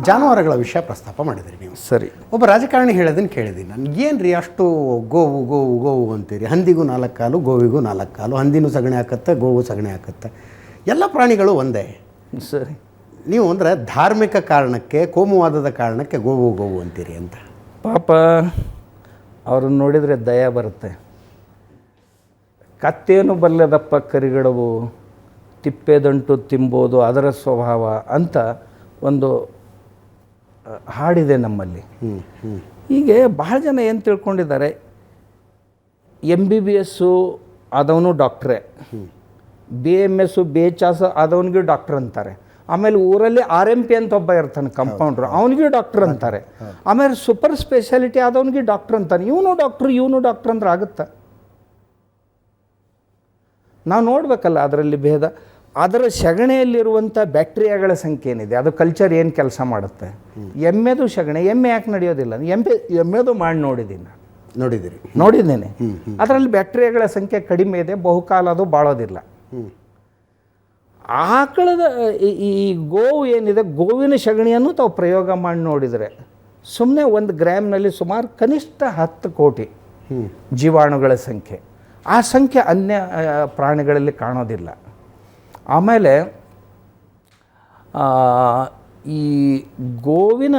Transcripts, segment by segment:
ಜಾನುವಾರುಗಳ ವಿಷಯ ಪ್ರಸ್ತಾಪ ಮಾಡಿದ್ರಿ ನೀವು. ಸರಿ. ಒಬ್ಬ ರಾಜಕಾರಣಿ ಹೇಳೋದನ್ನು ಕೇಳಿದ್ದೀನಿ ನನಗೇನು ಏನು ರೀ ಅಷ್ಟು ಗೋವು ಗೋವು ಗೋವು ಅಂತೀರಿ? ಹಂದಿಗೂ ನಾಲ್ಕು ಕಾಲು ಗೋವಿಗೂ ನಾಲ್ಕು ಕಾಲು. ಹಂದಿನೂ ಸಗಣಿ ಹಾಕತ್ತೆ ಗೋವು ಸಗಣಿ ಹಾಕತ್ತೆ? ಎಲ್ಲ ಪ್ರಾಣಿಗಳು ಒಂದೇ. ಸರಿ. ನೀವು ಅಂದರೆ ಧಾರ್ಮಿಕ ಕಾರಣಕ್ಕೆ ಕೋಮುವಾದದ ಕಾರಣಕ್ಕೆ ಗೋವು ಗೋವು ಅಂತೀರಿ ಅಂತ. ಪಾಪ ಅವ್ರನ್ನ ನೋಡಿದರೆ ದಯ ಬರುತ್ತೆ. ಕತ್ತೇನು ಬಲ್ಲದಪ್ಪ ಕರಿಗಡವು ತಿಪ್ಪೆದಂಟು ತಿಂಬೋದು ಅದರ ಸ್ವಭಾವ ಅಂತ ಒಂದು ಹಾಡಿದೆ ನಮ್ಮಲ್ಲಿ. ಹೀಗೆ ಬಹಳ ಜನ ಏನು ತಿಳ್ಕೊಂಡಿದ್ದಾರೆ ಎಂ ಬಿ ಬಿ ಎಸ್ಸು ಆದವನು ಡಾಕ್ಟ್ರೇ. B M S B H S ಆದವನಿಗೆ doctor ಅಂತಾರೆ. ಆಮೇಲೆ ಊರಲ್ಲಿ ಆರ್ ಎಂ ಪಿ ಅಂತ ಒಬ್ಬ ಇರ್ತಾನೆ ಕಂಪೌಂಡ್ರು ಅವನಿಗೆ ಡಾಕ್ಟ್ರ್ ಅಂತಾರೆ. ಆಮೇಲೆ ಸೂಪರ್ ಸ್ಪೆಷಾಲಿಟಿ ಆದವನಿಗೆ ಡಾಕ್ಟ್ರ್ ಅಂತಾನೆ. ಇವನು ಡಾಕ್ಟ್ರು ಇವನು ಡಾಕ್ಟ್ರ್ ಅಂದ್ರೆ ಆಗುತ್ತಾ? ನಾವು ನೋಡಬೇಕಲ್ಲ ಅದರಲ್ಲಿ ಭೇದ. ಅದರ ಸಗಣಿಯಲ್ಲಿರುವಂಥ ಬ್ಯಾಕ್ಟೀರಿಯಾಗಳ ಸಂಖ್ಯೆ ಏನಿದೆ ಅದು ಕಲ್ಚರ್ ಏನು ಕೆಲಸ ಮಾಡುತ್ತೆ? ಎಮ್ಮೆದು ಸಗಣಿ ಎಮ್ಮೆ ಯಾಕೆ ನಡೆಯೋದಿಲ್ಲ? ಎಮ್ಮೆ ಎಮ್ಮೆದು ಮಾಡಿ ನೋಡಿದ್ದೀನಿ. ನಾನು ನೋಡಿದ್ದೀರಿ ನೋಡಿದ್ದೇನೆ. ಅದರಲ್ಲಿ ಬ್ಯಾಕ್ಟೀರಿಯಾಗಳ ಸಂಖ್ಯೆ ಕಡಿಮೆ ಇದೆ ಬಹುಕಾಲ ಅದು ಬಾಳೋದಿಲ್ಲ. ಆಕಳದ ಈ- ಈ ಗೋವು ಏನಿದೆ ಗೋವಿನ ಸಗಣಿಯನ್ನು ತಾವು ಪ್ರಯೋಗ ಮಾಡಿ ನೋಡಿದರೆ ಸುಮ್ಮನೆ ಒಂದು ಗ್ರಾಮ್ನಲ್ಲಿ ಸುಮಾರು ಕನಿಷ್ಠ ಹತ್ತು ಕೋಟಿ ಜೀವಾಣುಗಳ ಸಂಖ್ಯೆ. ಆ ಸಂಖ್ಯೆ ಅನ್ಯ ಪ್ರಾಣಿಗಳಲ್ಲಿ ಕಾಣೋದಿಲ್ಲ. ಆಮೇಲೆ ಈ ಗೋವಿನ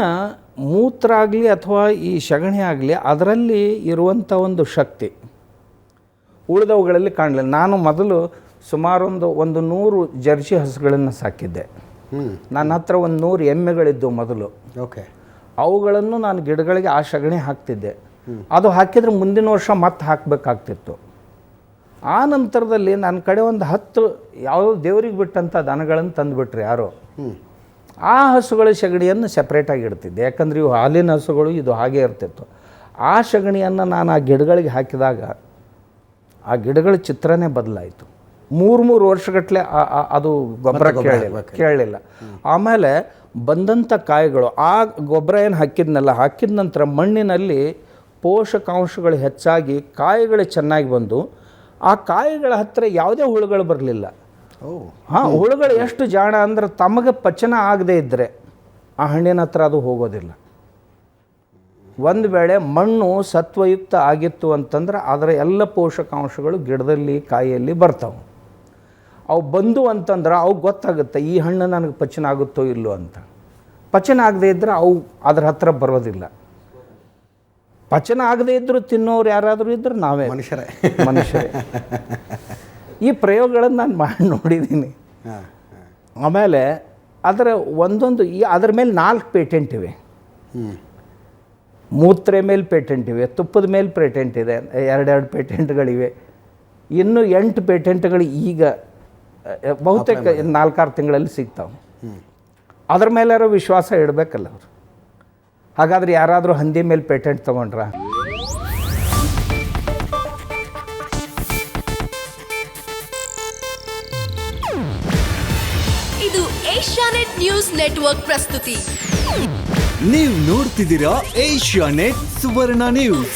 ಮೂತ್ರ ಆಗಲಿ ಅಥವಾ ಈ ಸಗಣಿ ಆಗಲಿ ಅದರಲ್ಲಿ ಇರುವಂಥ ಒಂದು ಶಕ್ತಿ ಉಳಿದವುಗಳಲ್ಲಿ ಕಾಣಲಿಲ್ಲ. ನಾನು ಮೊದಲು ಸುಮಾರೊಂದು ಒಂದು ನೂರು ಜರ್ಸಿ ಹಸುಗಳನ್ನು ಸಾಕಿದ್ದೆ. ನನ್ನ ಹತ್ರ ಒಂದು ನೂರು ಎಮ್ಮೆಗಳಿದ್ದು ಮೊದಲು. ಓಕೆ. ಅವುಗಳನ್ನು ನಾನು ಗಿಡಗಳಿಗೆ ಆ ಸಗಣಿ ಹಾಕ್ತಿದ್ದೆ. ಅದು ಹಾಕಿದರೆ ಮುಂದಿನ ವರ್ಷ ಮತ್ತೆ ಹಾಕಬೇಕಾಗ್ತಿತ್ತು. ಆ ನಂತರದಲ್ಲಿ ನನ್ನ ಕಡೆ ಒಂದು ಹತ್ತು ಯಾವುದೋ ದೇವ್ರಿಗೆ ಬಿಟ್ಟಂಥ ದನಗಳನ್ನು ತಂದುಬಿಟ್ರು ಯಾರೋ. ಆ ಹಸುಗಳ ಸಗಣಿಯನ್ನು ಸಪ್ರೇಟಾಗಿ ಇಡ್ತಿದ್ದೆ. ಯಾಕಂದರೆ ಇವು ಹಾಲಿನ ಹಸುಗಳು ಇದು ಹಾಗೆ ಇರ್ತಿತ್ತು. ಆ ಸಗಣಿಯನ್ನು ನಾನು ಆ ಗಿಡಗಳಿಗೆ ಹಾಕಿದಾಗ ಆ ಗಿಡಗಳ ಚಿತ್ರನೇ ಬದಲಾಯಿತು. ಮೂರು ಮೂರು ವರ್ಷಗಟ್ಟಲೆ ಅದು ಗೊಬ್ಬರ ಕೇಳಲಿಲ್ಲ ಕೇಳಲಿಲ್ಲ ಆಮೇಲೆ ಬಂದಂಥ ಕಾಯಿಗಳು ಆ ಗೊಬ್ಬರ ಏನು ಹಾಕಿದ್ನಲ್ಲ ಹಾಕಿದ ನಂತರ ಮಣ್ಣಿನಲ್ಲಿ ಪೋಷಕಾಂಶಗಳು ಹೆಚ್ಚಾಗಿ ಕಾಯಿಗಳು ಚೆನ್ನಾಗಿ ಬಂದು ಆ ಕಾಯಿಗಳ ಹತ್ತಿರ ಯಾವುದೇ ಹುಳುಗಳು ಬರಲಿಲ್ಲ. ಹಾಂ ಹುಳುಗಳು ಎಷ್ಟು ಜಾಣ ಅಂದ್ರೆ ತಮಗೆ ಪಚನ ಆಗದೇ ಇದ್ದರೆ ಆ ಹಣ್ಣಿನ ಹತ್ರ ಅದು ಹೋಗೋದಿಲ್ಲ. ಒಂದು ವೇಳೆ ಮಣ್ಣು ಸತ್ವಯುಕ್ತ ಆಗಿತ್ತು ಅಂತಂದ್ರೆ ಅದರ ಎಲ್ಲ ಪೋಷಕಾಂಶಗಳು ಗಿಡದಲ್ಲಿ ಕಾಯಿಯಲ್ಲಿ ಬರ್ತಾವೆ. ಅವು ಬಂದು ಅಂತಂದ್ರೆ ಅವು ಗೊತ್ತಾಗುತ್ತೆ ಈ ಹಣ್ಣು ನನಗೆ ಪಚನ ಆಗುತ್ತೋ ಇಲ್ಲೋ ಅಂತ. ಪಚನ ಆಗದೇ ಇದ್ದರೆ ಅವು ಅದ್ರ ಹತ್ರ ಬರೋದಿಲ್ಲ. ಪಚನ ಆಗದೇ ಇದ್ದರೂ ತಿನ್ನೋರು ಯಾರಾದರೂ ಇದ್ದರೆ ನಾವೇ. ಮನುಷ್ಯರೇ. ಮನುಷ್ಯರೇ. ಈ ಪ್ರಯೋಗಗಳನ್ನು ನಾನು ಮಾಡಿ ನೋಡಿದ್ದೀನಿ ಆಮೇಲೆ ಅದರ ಒಂದೊಂದು ಈ ಅದ್ರ ಮೇಲೆ ನಾಲ್ಕು ಪೇಟೆಂಟ್ ಇವೆ. ಮೂತ್ರೆ ಮೇಲೆ ಪೇಟೆಂಟ್ ಇವೆ ತುಪ್ಪದ ಮೇಲೆ ಪೇಟೆಂಟ್ ಇದೆ ಎರಡೆರಡು ಪೇಟೆಂಟ್ಗಳಿವೆ. ಇನ್ನು ಎಂಟು ಪೇಟೆಂಟ್ಗಳು ಈಗ ಬಹುತೇಕ ನಾಲ್ಕಾರು ತಿಂಗಳಲ್ಲಿ ಸಿಗ್ತಾವೆ. ಅದ್ರ ಮೇಲಾರು ವಿಶ್ವಾಸ ಇಡಬೇಕಲ್ಲ ಅವರು. ಹಾಗಾದ್ರೆ ಯಾರಾದರೂ ಹಂದಿ ಮೇಲೆ ಪೇಟೆಂಟ್ ತೊಗೊಂಡ್ರ? ಇದು ಏಷ್ಯಾನೆಟ್ ನ್ಯೂಸ್ ನೆಟ್ವರ್ಕ್ ಪ್ರಸ್ತುತಿ. ನೀವು ನೋಡ್ತಿದ್ದೀರಾ ಏಷ್ಯಾ ನೆಟ್ ಸುವರ್ಣ ನ್ಯೂಸ್.